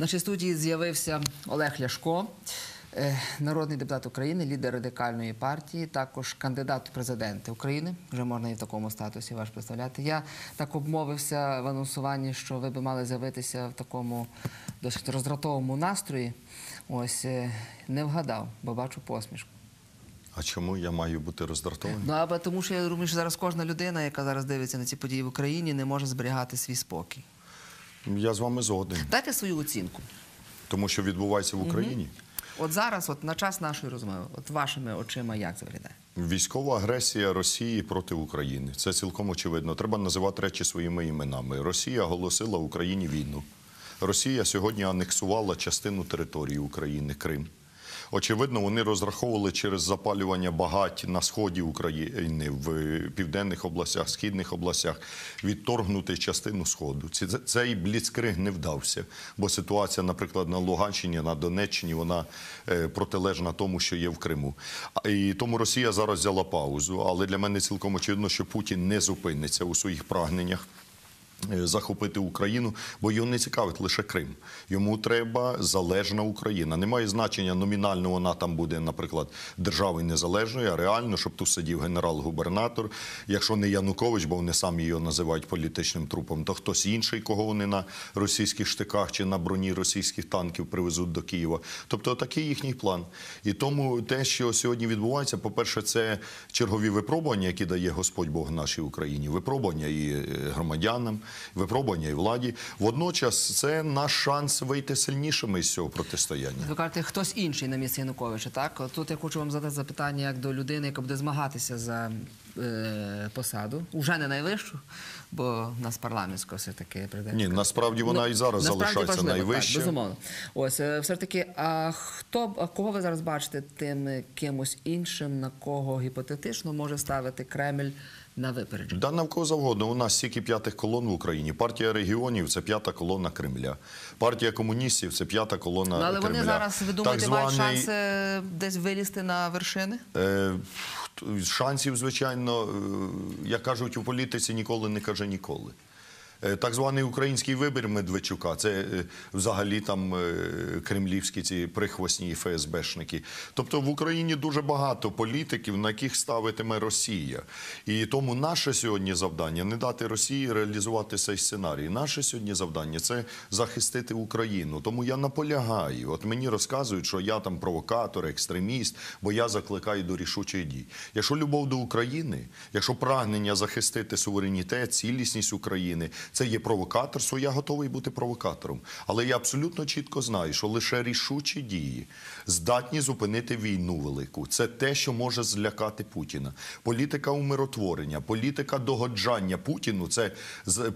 В нашій студії з'явився Олег Ляшко, е, народний депутат України, лідер радикальної партії, також кандидат у президенти України. Вже можна і в такому статусі ваш представляти. Я так обмовився в анонсуванні, що ви би мали з'явитися в такому досить роздратовому настрої. Ось е, не вгадав, бо бачу посмішку. А чому я маю бути роздратований? Ну або тому, що я думаю, що зараз кожна людина, яка зараз дивиться на ці події в Україні, не може зберігати свій спокій. Я з вами згоден, Дайте свою оцінку. тому що відбувається в Україні. От зараз, от на час нашої розмови, от вашими очима, як це виглядає? Військова агресія Росії проти України. Це цілком очевидно. Треба називати речі своїми іменами. Росія оголосила Україні війну. Росія сьогодні анексувала частину території України Крим. Очевидно, вони розраховували через запалювання багать на сході України в південних областях, східних областях відторгнути частину сходу. Цей бліцкриг не вдався, бо ситуація, наприклад, на Луганщині, на Донеччині, вона е, протилежна тому, що є в Криму. І тому Росія зараз взяла паузу. Але для мене цілком очевидно, що Путін не зупиниться у своїх прагненнях захопити Україну, бо його не цікавить лише Крим. Йому треба залежна Україна. Немає значення номінально вона там буде, наприклад, державою незалежною, а реально, щоб тут сидів генерал-губернатор. Якщо не Янукович, бо вони самі його називають політичним трупом, то хтось інший, кого вони на російських штиках чи на броні російських танків привезуть до Києва. Тобто такий їхній план. І тому те, що сьогодні відбувається, по-перше, це чергові випробування, які дає Господь Бог нашій Україні. Випробування і е, громадянам, випробування і владі. Водночас це наш шанс вийти сильнішими з цього протистояння. Ви кажете, хтось інший на місці Януковича, так? Тут я хочу вам задати запитання як до людини, яка буде змагатися за е, посаду. Уже не найвищу, бо в нас парламентська все-таки президентська. Ні, насправді вона і зараз Ну, залишається найвища. Безумовно. Ось, е, все ж таки, а хто, а кого ви зараз бачите тим кимось іншим, на кого гіпотетично може ставити Кремль на випередження? Да навколо завгодно. У нас стільки п'ятих колон в Україні. Партія регіонів це п'ята колона Кремля. Партія комуністів це п'ята колона Ну, але Кремля. вони зараз, ви думаєте, мають званий, шанси десь вилізти на вершини? Е, Шансів, звичайно, е, як кажуть у політиці, ніколи не каже ніколи. Е, Так званий український вибір Медведчука це е, взагалі там е, кремлівські ці прихвостні ФСБшники. Тобто в Україні дуже багато політиків, на яких ставитиме Росія. І тому наше сьогодні завдання не дати Росії реалізувати цей сценарій. Наше сьогодні завдання це захистити Україну. Тому я наполягаю. От мені розказують, що я там провокатор, екстреміст, бо я закликаю до рішучих дій. Якщо любов до України, якщо прагнення захистити суверенітет, цілісність України, це є провокаторство, я готовий бути провокатором. Але я абсолютно чітко знаю, що лише рішучі дії здатні зупинити війну велику. Це те, що може злякати Путіна. Політика умиротворення, політика догоджання Путіну це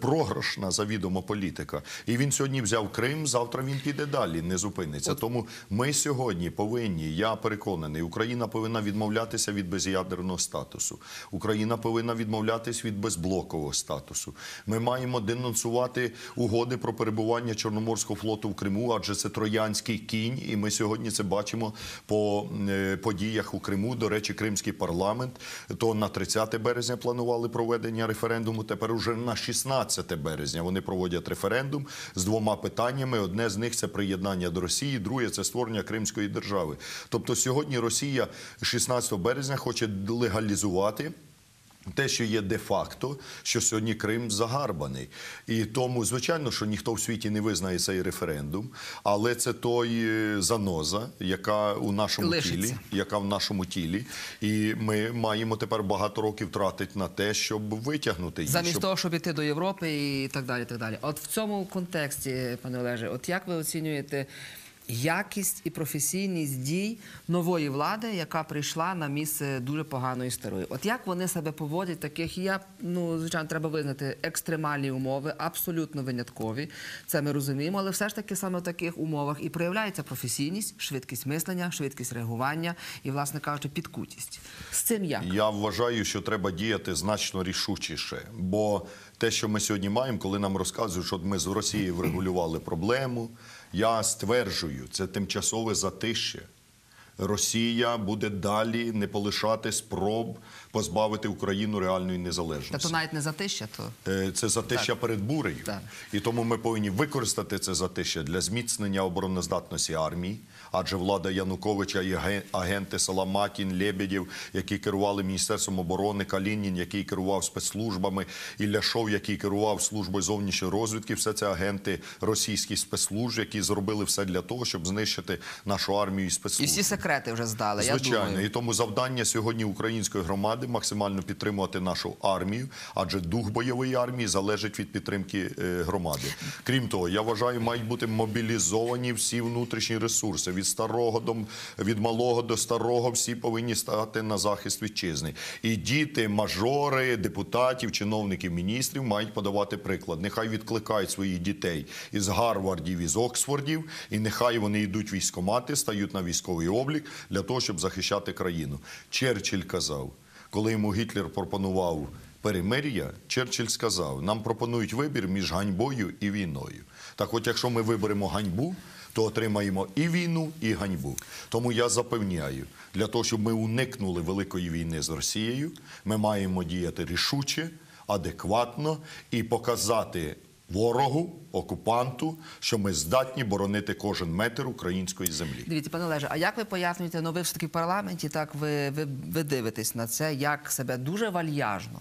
програшна завідомо політика. І він сьогодні взяв Крим, завтра він піде далі, не зупиниться. Тому ми сьогодні повинні, я переконаний, Україна повинна відмовлятися від безядерного статусу. Україна повинна відмовлятися від безблокового статусу. Ми маємо денонсувати угоди про перебування Чорноморського флоту в Криму, адже це троянський кінь, і ми сьогодні це бачимо по е, подіях у Криму. До речі, Кримський парламент то на 30 березня планували проведення референдуму. Тепер уже на 16 березня вони проводять референдум з двома питаннями. Одне з них це приєднання до Росії, друге це створення Кримської держави. Тобто сьогодні Росія 16 березня хоче легалізувати. Те, що є де-факто, що сьогодні Крим загарбаний, і тому, звичайно, що ніхто в світі не визнає цей референдум, але це той е, заноза, яка у нашому Лишиться. тілі, яка в нашому тілі, і ми маємо тепер багато років тратити на те, щоб витягнути її. Замість щоб... того, щоб іти до Європи і так далі. так далі. От в цьому контексті, пане Олеже, от як ви оцінюєте якість і професійність дій нової влади, яка прийшла на місце дуже поганої старої? От як вони себе поводять, таких я ну звичайно треба визнати екстремальні умови, абсолютно виняткові. Це ми розуміємо, але все ж таки саме в таких умовах і проявляється професійність, швидкість мислення, швидкість реагування і, власне кажучи, підкутість. З цим як? Я вважаю, що треба діяти значно рішучіше, бо те, що ми сьогодні маємо, коли нам розказують, що ми з Росією врегулювали проблему, я стверджую, це тимчасове затище. Росія буде далі не полишати спроб позбавити Україну реальної Та незалежності. то навіть не затища, то Е, Це затища перед бурею. Так. І тому ми повинні використати це затища для зміцнення обороноздатності армії. Адже влада Януковича і аген- агенти Саламатін, Лебедєв, які керували Міністерством оборони, Калінін, який керував спецслужбами, і Ляшов, який керував службою зовнішньої розвідки, все це агенти російських спецслужб, які зробили все для того, щоб знищити нашу армію і і всі секрети вже здали. Я Звичайно, думаю. і тому завдання сьогодні української громади максимально підтримувати нашу армію, адже дух бойової армії залежить від підтримки е, громади. Крім того, я вважаю, мають бути мобілізовані всі внутрішні ресурси від старого до від малого до старого. Всі повинні стати на захист вітчизни. І діти, мажори, депутатів, чиновників, міністрів мають подавати приклад. Нехай відкликають своїх дітей із Гарвардів, із Оксфордів, і нехай вони йдуть в військкомати, стають на військовий облік для того, щоб захищати країну. Черчилль казав, коли йому Гітлер пропонував перемир'я, Черчилль сказав: нам пропонують вибір між ганьбою і війною. Так, от якщо ми виберемо ганьбу. То отримаємо і війну, і ганьбу. Тому я запевняю, для того, щоб ми уникнули великої війни з Росією, ми маємо діяти рішуче, адекватно і показати ворогу, окупанту, що ми здатні боронити кожен метр української землі. Дивіться, пане Олеже, а як ви пояснюєте, ну ви ж таки в парламенті, так ви, ви, ви дивитесь на це, як себе дуже вальяжно,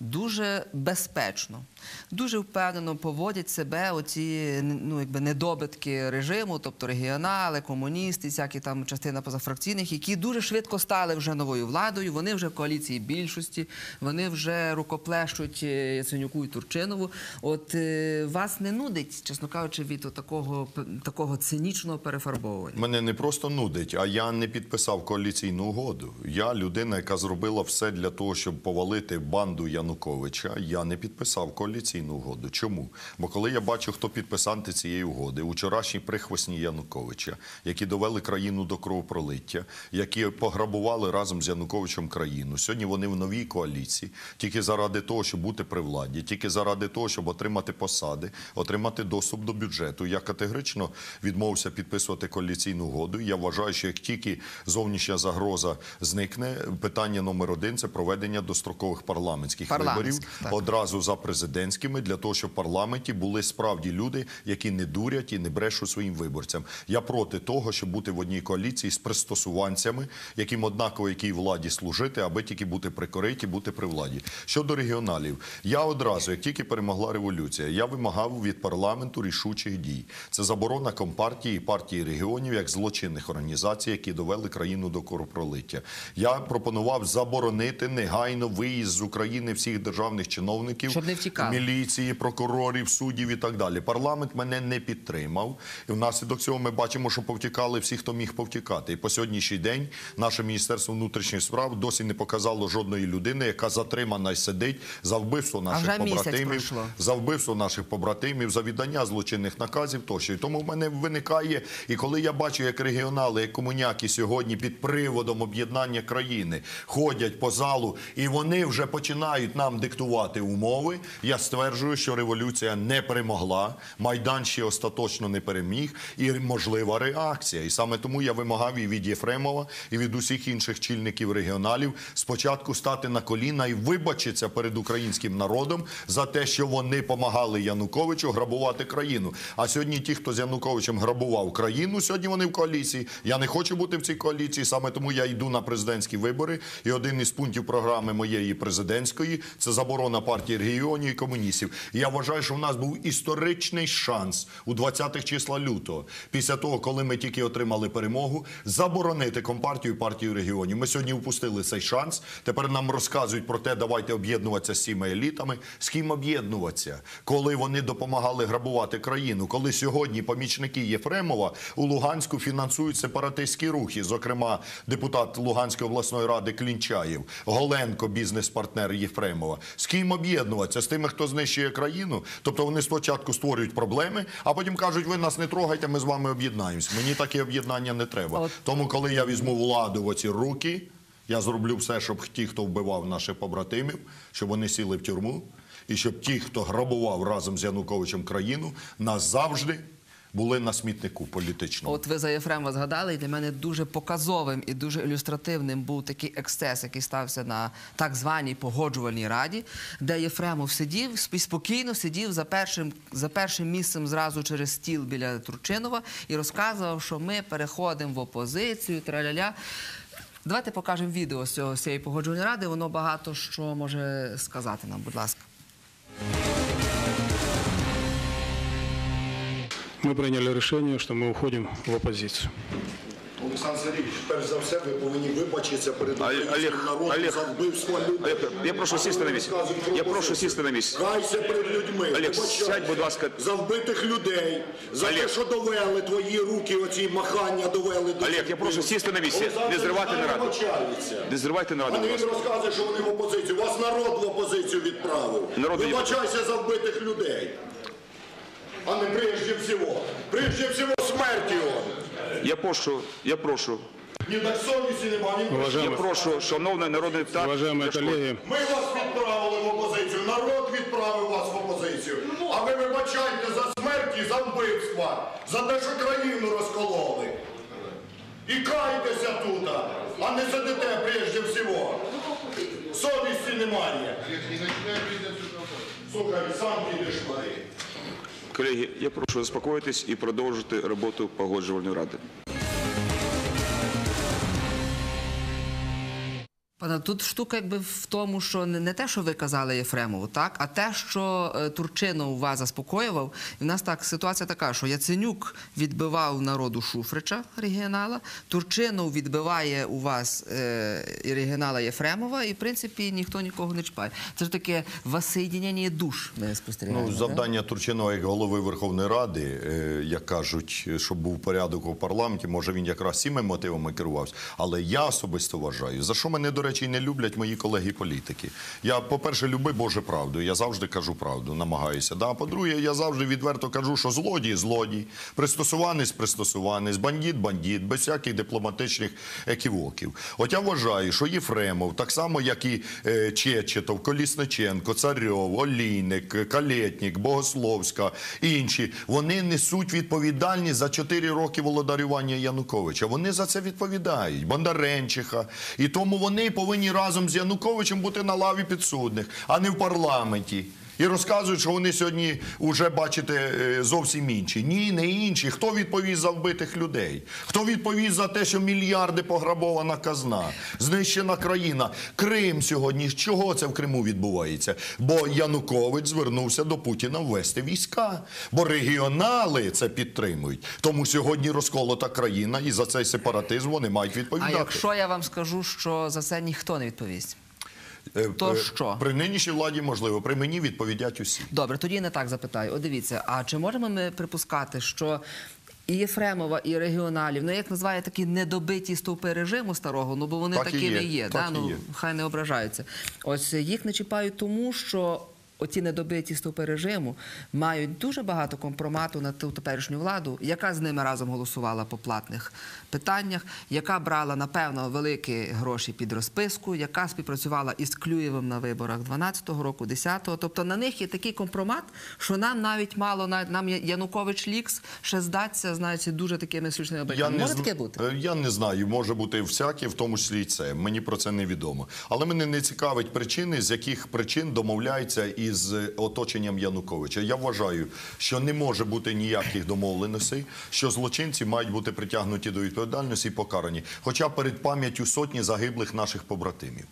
дуже безпечно, дуже впевнено поводять себе оці ну, якби недобитки режиму, тобто регіонали, комуністи, всякі там частина позафракційних, які дуже швидко стали вже новою владою. Вони вже в коаліції більшості, вони вже рукоплещуть е, Яценюку і Турчинову. От е, вас не нудить, чесно кажучи, від такого, такого цинічного перефарбовування. Мене не просто нудить, а я не підписав коаліційну угоду. Я людина, яка зробила все для того, щоб повалити банду Януковича. Я не підписав коаліційну угоду. Чому? Бо коли я бачу, хто підписанти цієї угоди, учорашні прихвостні Януковича, які довели країну до кровопролиття, які пограбували разом з Януковичем країну. Сьогодні вони в новій коаліції, тільки заради того, щоб бути при владі, тільки заради того, щоб отримати посади, отримати доступ до бюджету. Я категорично відмовився підписувати коаліційну угоду. Я вважаю, що як тільки зовнішня загроза зникне, питання номер один це проведення дострокових парламентських виборів так. одразу за президентськими, для того, щоб в парламенті були справді люди, які не дурять і не брешуть своїм виборцям. Я проти того, щоб бути в одній коаліції з пристосуванцями, яким однаково якій владі служити, аби тільки бути прикориті, бути при владі. Щодо регіоналів, я одразу, як тільки перемогла революція, я вимагав від парламенту рішучих дій. Це заборона компартії і партії регіонів як злочинних організацій, які довели країну до кровопролиття. Я пропонував заборонити негайно виїзд з України всіх державних чиновників, Щоб не втікали. міліції, прокурорів, суддів і так далі. Парламент мене не підтримав. І внаслідок цього ми бачимо, що повтікали всі, хто міг повтікати. І по сьогоднішній день наше міністерство внутрішніх справ досі не показало жодної людини, яка затримана і сидить за вбивство наших побратимів, за вбивство наших побратимів, за віддання злочинних наказів тощо. І тому в мене виникає, і коли я бачу, як регіонали, як комуняки сьогодні під приводом об'єднання країни ходять по залу, і вони вже починають нам диктувати умови. Я стверджую, що революція не перемогла, майдан ще остаточно не переміг, і можлива реакція. І саме тому я вимагав і від Єфремова, і від усіх інших чільників регіоналів спочатку стати на коліна і вибачитися перед українським народом за те, що вони помагали Януковичу грабувати країну. А сьогодні ті, хто з Януковичем грабував країну, сьогодні вони в коаліції. Я не хочу бути в цій коаліції. Саме тому я йду на президентські вибори. І один із пунктів програми моєї президентської це заборона партії регіонів і комуністів. Я вважаю, що в нас був історичний шанс у 20-х числа лютого, після того, коли ми тільки отримали перемогу, заборонити компартію і партію регіонів. Ми сьогодні впустили цей шанс. Тепер нам розказують про те, давайте об'єднуватися з цими елітами. З ким об'єднуватися, коли вони допомагали грабувати країну, коли сьогодні помічники Єфремова у Луганську фінансують сепаратистські рухи, зокрема депутат Луганської обласної ради Клінчаєв, Голенко, бізнес-партнер Єфремова. З ким об'єднуватися? З тими, хто знищує країну. Тобто вони спочатку створюють проблеми, а потім кажуть, ви нас не трогайте, ми з вами об'єднаємося. Мені таке об'єднання не треба. Тому, коли я візьму владу в оці руки, я зроблю все, щоб ті, хто вбивав наших побратимів, щоб вони сіли в тюрму, і щоб ті, хто грабував разом з Януковичем країну, назавжди були на смітнику політичному. От ви за Єфремова згадали, і для мене дуже показовим і дуже ілюстративним був такий ексцес, який стався на так званій погоджувальній раді, де Єфремов сидів спокійно сидів за першим, за першим місцем зразу через стіл біля Турчинова і розказував, що ми переходимо в опозицію, траля-ля. Давайте покажемо відео з цієї погоджувальної ради. Воно багато що може сказати нам, будь ласка. Мы приняли решение, что мы уходим в оппозицию. Олександр Сергійович, перш за все, ви повинні вибачитися перед українським народом Олег, за вбивство людей. Олег, я прошу сісти на місце. Я прошу сісти на місце. Кайся перед людьми. Олег, вибачайся сядь, будь ласка. За вбитих людей, за Олег. те, що довели твої руки, оці махання довели до Олег, я прошу сісти на місце. Не зривати нараду. Не зривайте А нараду, не будь він ласка. розказує, що вони в опозицію. Вас народ в опозицію відправив. Народ не Вибачайся за вбитих людей. А не прежде всього. Прежде всього смерті. Я прошу, я прошу, Ні так совісті нема, ні я прошу, шановний народний депутат. уважаемые Ляшко, коллеги, Ми вас відправили в опозицію, народ відправив вас в опозицію. А ви вибачайте за смерть і за вбивства, за те, що країну розкололи. І кайтеся тут, а не сидите прежде всього. Совісті немає. Слухай, сам підеш туди. Колеги, я прошу заспокоїтись і продовжити роботу погоджувальної ради. Пане, тут штука якби в тому, що не, те, що ви казали Єфремову, так, а те, що е, Турчинов вас заспокоював. І в нас так ситуація така, що Яценюк відбивав народу Шуфрича, регіонала, Турчинов відбиває у вас е, регіонала Єфремова, і в принципі ніхто нікого не чіпає. Це ж таке воссоєднення душ ми спостерігаємо. Ну, так? завдання Турчинова як голови Верховної Ради, е, як кажуть, щоб був порядок у парламенті, може він якраз цими мотивами керувався. Але я особисто вважаю, за що мене, до речі, і не люблять мої колеги-політики. Я, по-перше, люби Боже правду. Я завжди кажу правду, намагаюся. Да? А по-друге, я завжди відверто кажу, що злодій злодій, пристосуванець пристосуванець, бандит бандит, без всяких дипломатичних еківоків. От я вважаю, що Єфремов, так само як і е, Чечетов, Колісниченко, Царьов, Олійник, Калєтнік, Богословська, інші, вони несуть відповідальність за 4 роки володарювання Януковича. Вони за це відповідають. Бондаренчиха. І тому вони повинні разом з Януковичем бути на лаві підсудних, а не в парламенті. І розказують, що вони сьогодні вже бачите е, зовсім інші. Ні, не інші. Хто відповість за вбитих людей? Хто відповість за те, що мільярди пограбована казна, знищена країна? Крим сьогодні. Чого це в Криму відбувається? Бо Янукович звернувся до Путіна ввести війська. Бо регіонали це підтримують. Тому сьогодні розколота країна, і за цей сепаратизм вони мають А відповідати. якщо я вам скажу, що за це ніхто не відповість? Е, то е, що? При нинішній владі можливо, при мені відповідять усі. Добре, тоді я не так запитаю. От дивіться, а чи можемо ми припускати, що і Єфремова, і регіоналів, ну як називає такі недобиті стовпи режиму старого, ну бо вони Так такими є, є, так да? і ну є. хай не ображаються. Ось їх не чіпають тому, що. Оці недобиті стовпи режиму мають дуже багато компромату на ту теперішню владу, яка з ними разом голосувала по платних питаннях, яка брала напевно великі гроші під розписку, яка співпрацювала із Клюєвим на виборах 12-го року, 10-го. Тобто на них є такий компромат, що нам навіть мало нам Янукович Лікс ще здаться, знаєте, дуже такими смішними обрядами. Може таке бути? Е, Я не знаю, може бути всяке, в тому числі і це. Мені про це не відомо. Але мене не цікавить причини, з яких причин домовляються із оточенням Януковича. Я вважаю, що не може бути ніяких домовленостей, що злочинці мають бути притягнуті до відповідальності і покарані, хоча перед пам'яттю сотні загиблих наших побратимів.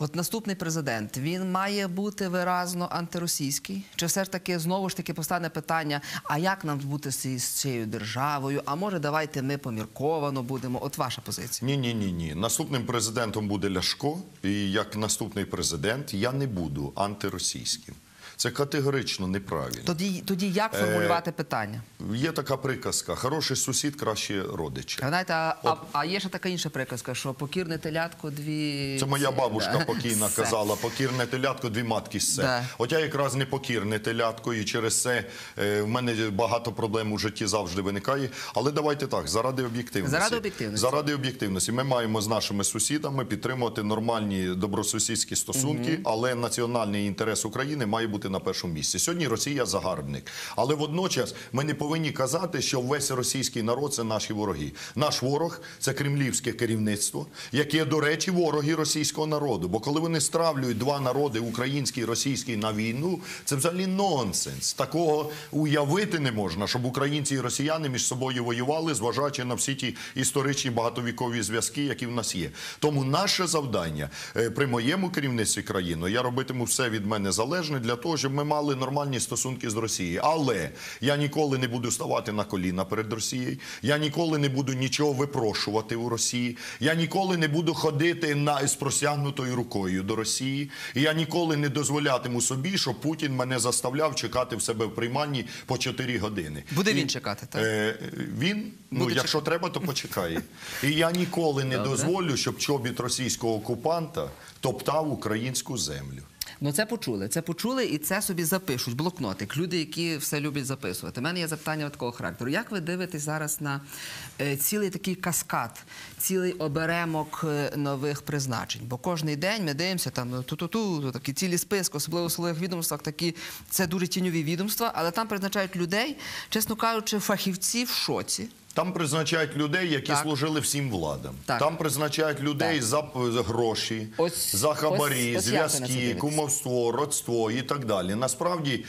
От наступний президент він має бути виразно антиросійський? Чи все ж таки знову ж таки постане питання: а як нам бути з цією- державою? А може, давайте ми помірковано будемо? От ваша позиція. Ні, ні, ні, ні. Наступним президентом буде Ляшко, і як наступний президент я не буду антиросійським. Це категорично неправильно. Тоді, тоді як формулювати питання? Є така приказка: хороший сусід краще родича. А знаєте, а, а, а є ще така інша приказка, що покірне телятко дві. Це моя бабушка Да. покійна казала, покірне телятко, дві матки все. Да. От я якраз не покірне телятко, і через це е, в мене багато проблем у житті завжди виникає. Але давайте так, заради об'єктивності. Заради об'єктивності. Заради об'єктивності. Ми маємо з нашими сусідами підтримувати нормальні добросусідські стосунки, але національний інтерес України має бути бути на першому місці. Сьогодні Росія загарбник. Але водночас ми не повинні казати, що весь російський народ це наші вороги. Наш ворог це кремлівське керівництво, яке, до речі, вороги російського народу. Бо коли вони стравлюють два народи, український і російський, на війну, це взагалі нонсенс. Такого уявити не можна, щоб українці і росіяни між собою воювали, зважаючи на всі ті історичні багатовікові зв'язки, які в нас є. Тому наше завдання е, при моєму керівництві країни, я робитиму все від мене залежне для того, щоб ми мали нормальні стосунки з Росією. Але я ніколи не буду ставати на коліна перед Росією. Я ніколи не буду нічого випрошувати у Росії. Я ніколи не буду ходити на з простягнутою рукою до Росії. І я ніколи не дозволятиму собі, щоб Путін мене заставляв чекати в себе в прийманні по 4 години. Буде І, він чекати, так? Е, він, ну Буде якщо треба, то почекає. І я ніколи не Добре. дозволю, щоб чобіт російського окупанта топтав українську землю. Ну це почули. Це почули і це собі запишуть. Блокнотик. Люди, які все люблять записувати. У мене є запитання такого характеру. Як ви дивитесь зараз на е, цілий такий каскад, цілий оберемок е, нових призначень? Бо кожний день ми дивимося там ну, ту-ту-ту, такі цілі списки, особливо в силових відомствах, такі це дуже тіньові відомства, але там призначають людей, чесно кажучи, фахівці в шоці. Там призначають людей, які Так. служили всім владам. Так. Там призначають людей Так. за гроші, Ось- за хабарі, ось- ось зв'язки, кумовство, родство і так далі. Насправді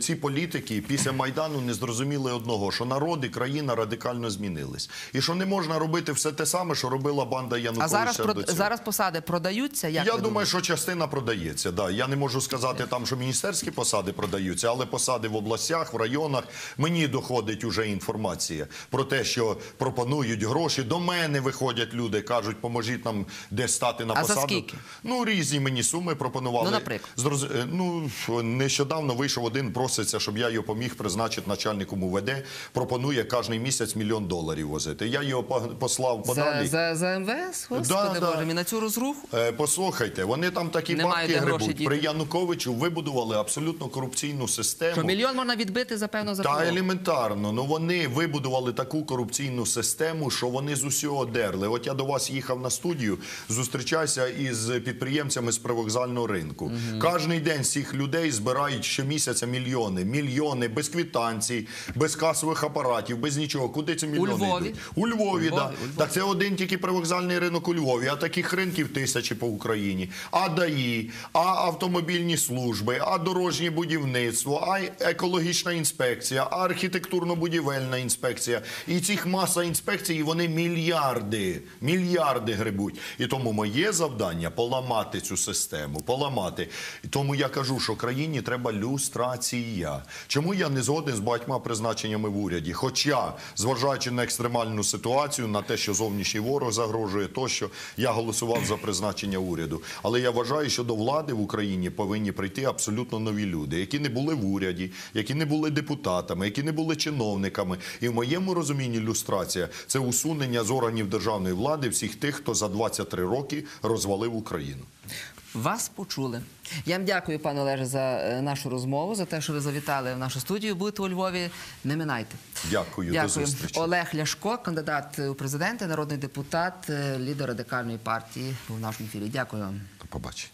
ці політики після майдану не зрозуміли одного: що народ і країна радикально змінились, і що не можна робити все те саме, що робила банда А зараз до цього. зараз посади продаються. Як Я думаю, думаєте? що частина продається. Да. Я не можу сказати там, що міністерські посади продаються, але посади в областях, в районах. Мені доходить уже інформація про те, що пропонують гроші. До мене виходять люди, кажуть, поможіть нам десь стати на А за посаду. скільки? Ну різні мені суми пропонували. Ну, наприклад? Зроз... е, Ну нещодавно вийшов один, проситься, щоб я його поміг призначити начальником УВД. Пропонує кожен місяць мільйон доларів возити. Я його по- послав За, подалі. за, за МВС? Господи да. Боже, на цю розруху? Е, Послухайте, вони там такі Немає бабки грибуть. діти. При Януковичу вибудували абсолютно корупційну систему. Що мільйон можна відбити за певно за Та елементарно, ну вони вибудували таку корупційну систему, що вони з усього дерли. От я до вас їхав на студію, зустрічаюся із підприємцями з привокзального ринку. Кожний день цих людей збирають щомісяця мільйони, мільйони без квитанцій, без касових апаратів, без нічого. Куди ці мільйони Львові. йдуть? У Львові, У Львові, да. у Львові. Так це один тільки привокзальний ринок у Львові, а таких ринків тисячі по Україні. А ДАІ, а автомобільні служби, а дорожнє будівництво, а екологічна інспекція, а архітектурно-будівельна інспекція. І цих маса інспекцій, вони мільярди, мільярди грибуть. І тому моє завдання поламати цю систему, поламати. Тому я кажу, що країні треба люстрація. Чому я не згоден з багатьма призначеннями в уряді? Хоча, зважаючи на екстремальну ситуацію, на те, що зовнішній ворог загрожує, тощо я голосував за призначення уряду. Але я вважаю, що до влади в Україні повинні прийти абсолютно нові люди, які не були в уряді, які не були депутатами, які не були чиновниками. І в моєму розумінні люстрація це усунення з органів державної влади всіх тих, хто за 23 роки розвалив Україну. Вас почули. Я вам дякую, пане Олеже, за е, нашу розмову, за те, що ви завітали в нашу студію. Будете у Львові. Не минайте. Дякую, до зустрічі. Олег Ляшко, кандидат у президенти, народний депутат, е, лідер радикальної партії у нашому ефірі. Дякую вам. До побачення.